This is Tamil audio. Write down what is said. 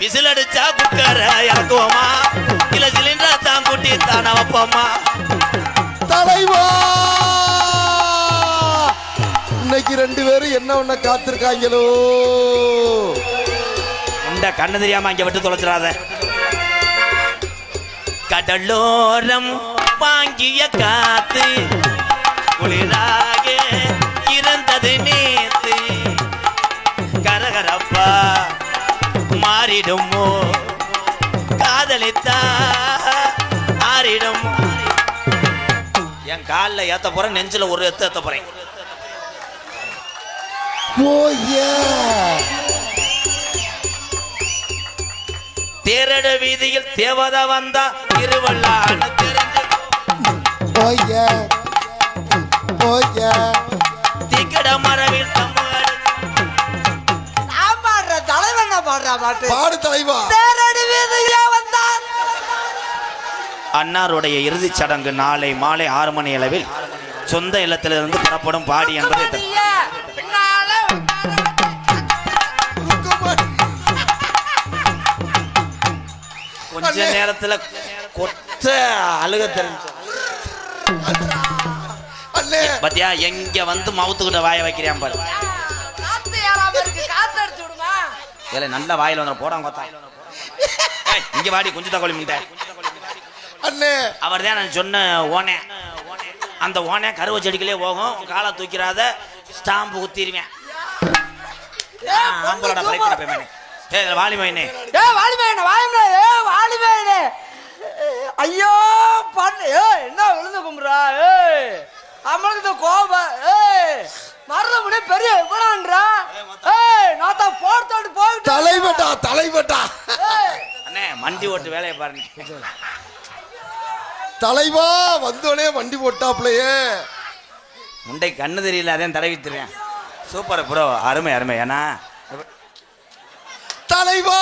விசில் அடிச்சா குக்கர இறக்குவோமா? இல்ல சிலிண்டர் தான் கூட்டி தானே வைப்போமா? தலைவா! இன்னைக்கு ரெண்டு பேரும் என்ன ஒண்ண காத்திருக்காங்களோ? இந்த கண்ணு தெரியாம இங்க விட்டு தொலைச்சிடாத. கடலோரம் வாங்கிய காத்து மாறிடுமோ? காதலித்தா ஆறிடும் என் காலில் ஏத்த போறேன் நெஞ்சில ஒரு எத்து ஏத்த போறேன். தேரட வீதியில் தேவதை வந்தா திருவள்ளான தெரிஞ்சு. திக்கட மரவில் பாட்டு பாடு தலைவா அன்னாருடைய இறுதிச் சடங்கு நாளை மாலை ஆறு மணி அளவில் சொந்த இல்லத்திலிருந்து புறப்படும் பாடி என்பதை கொஞ்ச. நேரத்துல கொத்த அழுக தெரிஞ்சு. பாத்தியா எங்க வந்து மவுத்துக்கிட்ட வாய வைக்கிறியான் பாரு. ஏலே நல்ல வாயில வந்து போடாம கொத்தா இங்க வாடி குஞ்சு தக்கோழி முண்டை அண்ணே. அவர் தான் நான் சொன்ன ஓனே. அந்த ஓனே கருவ செடிகளே போகும். காலை தூக்கிறாத ஸ்டாம்பு குத்திடுவேன் ஆம்பளோட பழைக்கிற பேமேனே ஏ வாலி மைனே ஏ வாலிமேன வாலிமே ஏ வாலிமேனே ஐயோ பண்ண ஏ என்ன விழுந்து கும்புறா ஏ நம்மளுக்கு இந்த கோபம். ஏ மறந்த முடிய பெரிய அண்ணே மண்டி ஓட்டு வேலையை பாருங்க தலைவா வந்தோடனே வண்டி போட்டாப்லையே. முண்டை கண்ணு தெரியல அதையும் தடவித்துறேன் சூப்பர் ப்ரோ அருமை அருமை. ஏன்னா தலைவா.